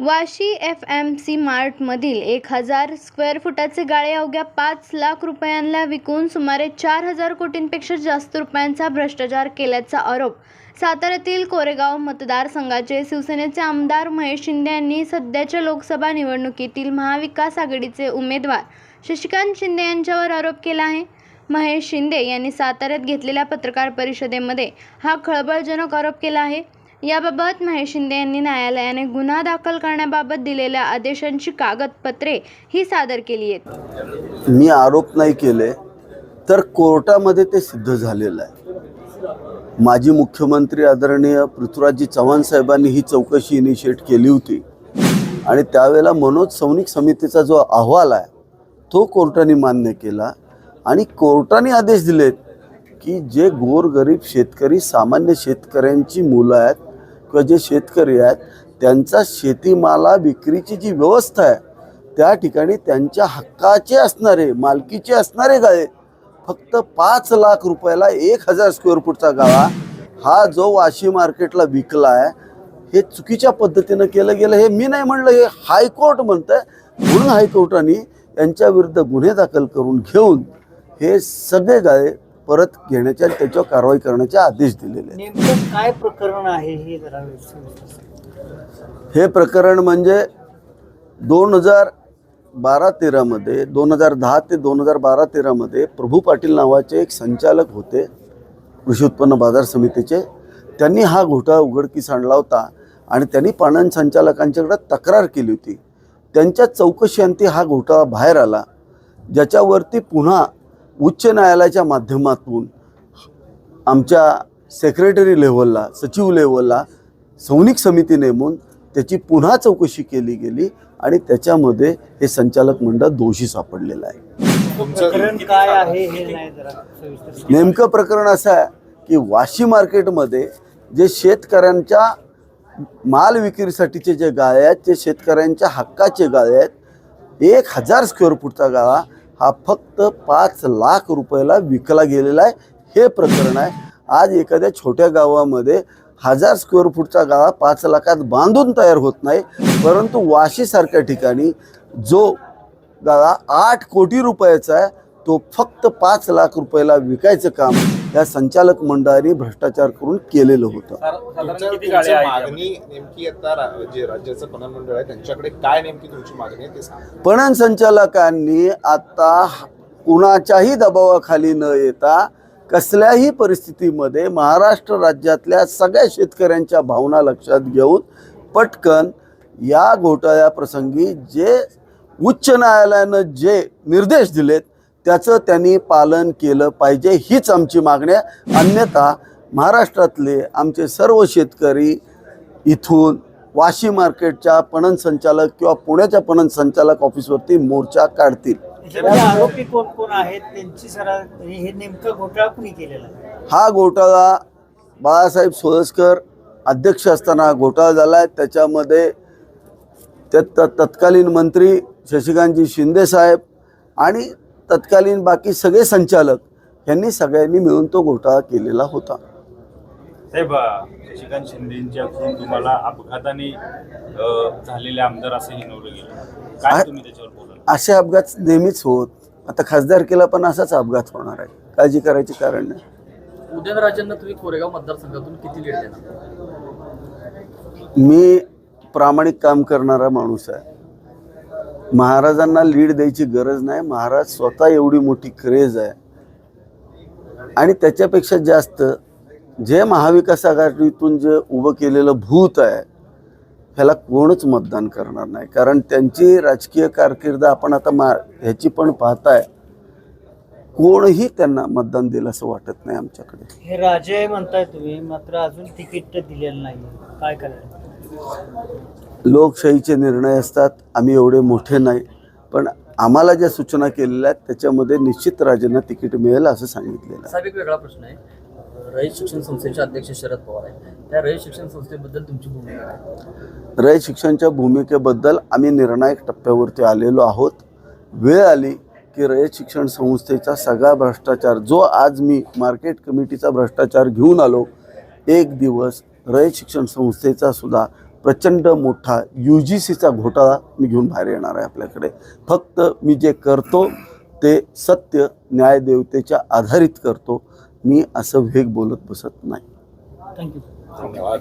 Vashi F M C मार्टमधील एक हजार स्क्वेअर फुटाचे गाळे अवघ्या पाच लाख रुपयांना विकून सुमारे चार हजार कोटींपेक्षा जास्त रुपयांचा भ्रष्टाचार केल्याचा आरोप साताऱ्यातील कोरेगाव मतदारसंघाचे शिवसेनेचे आमदार महेश शिंदे यांनी सध्याच्या लोकसभा निवडणुकीतील महाविकास आघाडीचे उमेदवार शशिकांत शिंदे यांच्यावर आरोप केला आहे. महेश शिंदे यांनी साताऱ्यात घेतलेल्या पत्रकार परिषदेमध्ये हा खळबळजनक आरोप केला आहे. याबाबत महेश शिंदे यांनी न्यायालयाने गुन्हा दाखल करण्याबाबत दिलेल्या आदेशांची कागदपत्रे ही सादर केली आहेत. मी आरोप नाही केले तर कोर्टामध्ये ते सिद्ध झालेलं आहे. माजी मुख्यमंत्री आदरणीय पृथ्वीराजजी चव्हाण साहेबांनी ही चौकशी इनिशिएट केली होती. आणि त्यावेळेला मनोज सौनिक समितीचा जो अहवाल आहे तो कोर्टाने मान्य केला. आणि कोर्टाने आदेश दिलेत की जे गोरगरीब शेतकरी सामान्य शेतकऱ्यांची मुलं आहेत किंवा जे शेतकरी आहेत त्यांचा शेतीमाला विक्रीची जी व्यवस्था आहे त्या ठिकाणी त्यांच्या हक्काचे असणारे मालकीचे असणारे गाळे फक्त पाच लाख रुपयाला एक हजार स्क्वेअर फूटचा गाळा हा जो वाशी मार्केटला विकला आहे हे चुकीच्या पद्धतीनं केलं गेलं हे मी नाही म्हणलं हे हायकोर्ट म्हणतं म्हणून हायकोर्टाने यांच्याविरुद्ध गुन्हे दाखल करून घेऊन हे सगळे गाळे परत घेण्याच्या आणि त्याच्यावर कारवाई करण्याचे आदेश दिलेले आहेत. नेमकं काय प्रकरण आहे हे जरा सविस्तर सांगा. हे प्रकरण म्हणजे दोन हजार बारा तेरामध्ये दोन हजार दहा ते दोन हजार बारा तेरामध्ये प्रभू पाटील नावाचे एक संचालक होते कृषी उत्पन्न बाजार समितीचे त्यांनी हा घोटाळा उघडकीस आणला होता आणि त्यांनी पणन संचालकांच्याकडे तक्रार केली होती त्यांच्या चौकशीअंती हा घोटाळा बाहेर आला ज्याच्यावरती पुन्हा उच्च न्यायालयाच्या माध्यमातून आमच्या सेक्रेटरी लेव्हलला सचिव लेव्हलला सैनिक समिती नेमून त्याची पुन्हा चौकशी केली गेली आणि त्याच्यामध्ये हे संचालक मंडळ दोषी सापडलेलं आहे प्रकरण काय आहे हे नाही जरा सविस्तर सांगा. नेमकं प्रकरण असं आहे की वाशी मार्केटमध्ये जे शेतकऱ्यांच्या माल विक्रीसाठीचे जे गाळे आहेत ते शेतकऱ्यांच्या हक्काचे गाळे आहेत एक हजार स्क्वेअर फूटचा गाळा हा फक्त पाच लाख रुपयाला विकला गेलेला आहे. हे प्रकरण आहे. आज एखाद्या छोट्या गावामध्ये हजार स्क्वेअर फूटचा गाळा पाच लाखात बांधून तयार होत नाही. परंतु वाशीसारख्या ठिकाणी जो गाळा आठ कोटी रुपयाचा आहे तो फक्त पाच लाख रुपयाला विकायचं काम या संचालक मंडळाने भ्रष्टाचार करून केलेलं होतं. मागणी नेमकी आता रा- जे राज्याचं पणन मंडळ आहे त्यांच्याकडे काय नेमकी तुमची मागणी आहे ते सांगा. पणन संचालकांनी आता कुणाच्याही दबावाखाली न येता कसल्याही परिस्थितीमध्ये महाराष्ट्र राज्यातल्या सगळ्या शेतकऱ्यांच्या भावना लक्षात घेऊन पटकन या घोटाळ्याप्रसंगी जे उच्च न्यायालयानं जे निर्देश दिलेत त्याचं त्यांनी पालन केलं पाहिजे हीच आमची मागणी आहे. अन्यथा महाराष्ट्रातले आमचे सर्व शेतकरी इथून वाशी मार्केटच्या पणन संचालक किंवा पुण्याच्या पणन संचालक ऑफिसवरती मोर्चा काढतील. आरोपी कोण कोण आहेत त्यांची सरा हे नेमकं घोटाळा कुणी केलेला? हा घोटाळा बाळासाहेब सोळसकर अध्यक्ष असताना घोटाळा झाला आहे त्याच्यामध्ये त्या त- तत्कालीन मंत्री शशिकांतजी शिंदेसाहेब आणि तत्कालीन बाकी सगळे संचालक यांनी सगळ्यांनी मिळून तो घोटाळा केलेला होता. साहेब शशिकांत शिंदेच्याकडून तुम्हाला अपघाताने झालेले आमदार असं हिनवलं गेलं. काय तुम्ही त्याच्यावर बोलाल असे अपघात नेहमीच होत. आता खासदारकीला पण असाच अपघात होणार आहे. काळजी करायची कारण नाही. उदयनराजेंना तुम्ही कोरेगाव मतदारसंघातून किती लीड देणार? मी प्रामाणिक काम करणारा माणूस आहे. महाराजांना लीड द्यायची गरज नाही. महाराज स्वतः एवढी मोठी क्रेज आहे. आणि त्याच्यापेक्षा जास्त जे महाविकास आघाडीतून जे उभं केलेलं भूत आहे ह्याला कोणच मतदान करणार नाही. कारण त्यांची राजकीय कारकीर्द आपण आता मा ह्याची पण पाहताय. कोणही त्यांना मतदान दिलं असं वाटत नाही आमच्याकडे. हे राजे म्हणताय तुम्ही मात्र अजून तिकीट दिलेलं नाही काय करायचं? लोकशाहीचे निर्णय असतात आम्ही एवढे मोठे नाही. पण आम्हाला ज्या सूचना केलेल्या आहेत त्याच्यामध्ये निश्चित राजांना तिकीट मिळेल असं सांगितलेलं आहे. साहेब एक वेगळा प्रश्न आहे. रयत शिक्षण संस्थेचे अध्यक्ष शरद पवार आहे त्या रयत शिक्षण संस्थेबद्दल तुमची भूमिका रयत शिक्षणच्या भूमिकेबद्दल आम्ही निर्णायक टप्प्यावरती आलेलो आहोत. वेळ आली की रयत शिक्षण संस्थेचा सगळा भ्रष्टाचार जो आज मी मार्केट कमिटीचा भ्रष्टाचार घेऊन आलो एक दिवस रयत शिक्षण संस्थेचा सुद्धा प्रचंड मोठा यू जी सीचा घोटाळा मी घेऊन बाहेर येणार आहे आपल्याकडे. फक्त मी जे करतो ते सत्य न्यायदेवतेच्या आधारित करतो. मी असं वेग बोलत बसत नाही. थँक्यू. धन्यवाद.